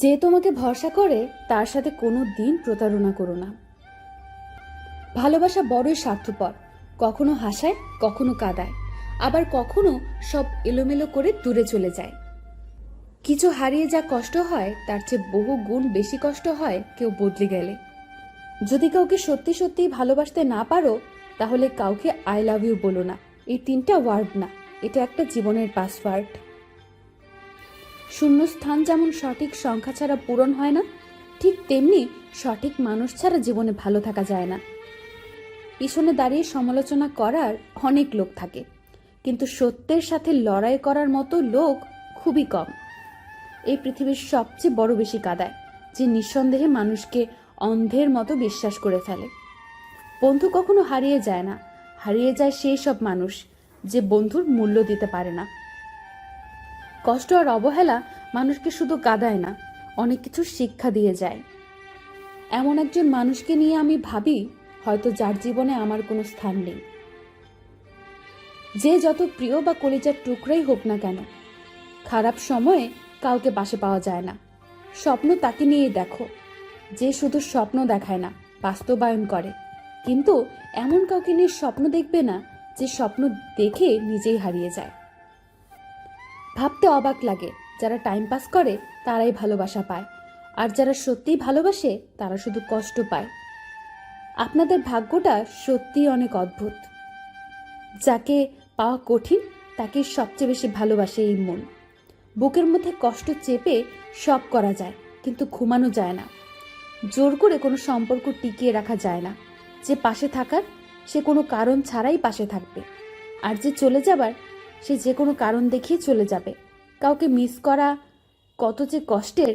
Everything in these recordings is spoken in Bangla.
যে তোমাকে ভরসা করে, তার সাথে কোনো দিন প্রতারণা করো না। ভালোবাসা বড়ই স্বার্থপর, কখনো হাসায়, কখনো কাদায়, আবার কখনো সব এলোমেলো করে দূরে চলে যায়। কিছু হারিয়ে যা কষ্ট হয়, তার চেয়ে বহু গুণ বেশি কষ্ট হয় কেউ বদলে গেলে। যদি কাউকে সত্যি সত্যিই ভালোবাসতে না পারো, তাহলে কাউকে আই লাভ ইউ বলো না। এই তিনটা ওয়ার্ড না, এটা একটা জীবনের পাসওয়ার্ড শূন্যস্থান যেমন সঠিক সংখ্যা ছাড়া পূরণ হয় না, ঠিক তেমনি সঠিক মানুষ ছাড়া জীবনে ভালো থাকা যায় না। পিছনে দাঁড়িয়ে সমালোচনা করার অনেক লোক থাকে, কিন্তু সত্যের সাথে লড়াই করার মতো লোক খুবই কম। এই পৃথিবীর সবচেয়ে বড় বেশি কাদায়, যে নিঃসন্দেহে মানুষকে অন্ধের মতো বিশ্বাস করে ফেলে। বন্ধু কখনো হারিয়ে যায় না, হারিয়ে যায় সেই সব মানুষ, যে বন্ধুর মূল্য দিতে পারে না। কষ্ট আর অবহেলা মানুষকে শুধু কাঁদায় না, অনেক কিছু শিক্ষা দিয়ে যায়। এমন একজন মানুষকে নিয়ে আমি ভাবি, হয়তো যার জীবনে আমার কোনো স্থান নেই। যে যত প্রিয় বা কলিজার টুকরাই হোক না কেন, খারাপ সময়ে কাউকে পাশে পাওয়া যায় না। স্বপ্ন তাকে নিয়েই দেখো। যে শুধু স্বপ্ন দেখায় না, বাস্তবায়ন করে। কিন্তু এমন কাউকে নিয়ে স্বপ্ন দেখবে না, যে স্বপ্ন দেখে নিজেই হারিয়ে যায়। ভাবতে অবাক লাগে। যারা টাইম পাস করে, তারাই ভালোবাসা পায়। আর যারা সত্যিই ভালোবাসে, তারা শুধু কষ্ট পায়। আপনাদের ভাগ্যটা সত্যিই অনেক অদ্ভুত। যাকে পাওয়া কঠিন, তাকে সবচেয়ে বেশি ভালোবাসে এই মন। বুকের মধ্যে কষ্ট চেপে সব করা যায়, কিন্তু ঘুমানো যায় না। জোর করে কোনো সম্পর্ক টিকিয়ে রাখা যায় না। যে পাশে থাকার, সে কোনো কারণ ছাড়াই পাশে থাকবে। আর যে চলে যাবার সে যে কোনো কারণ দেখিয়ে চলে যাবে। কাউকে মিস করা কত যে কষ্টের,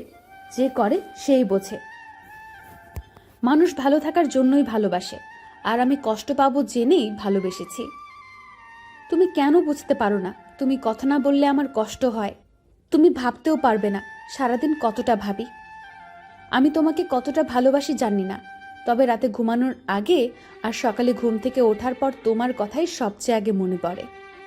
যে করে সেই বোঝে। মানুষ ভালো থাকার জন্যই ভালোবাসে, আর আমি কষ্ট পাবো জেনেই ভালোবেসেছি। তুমি কেন বুঝতে পারো না? তুমি কথা না বললে আমার কষ্ট হয়। তুমি ভাবতেও পারবে না সারাদিন কতটা ভাবি। আমি তোমাকে কতটা ভালোবাসি জানি না, তবে রাতে ঘুমানোর আগে আর সকালে ঘুম থেকে ওঠার পর তোমার কথাই সবচেয়ে আগে মনে পড়ে।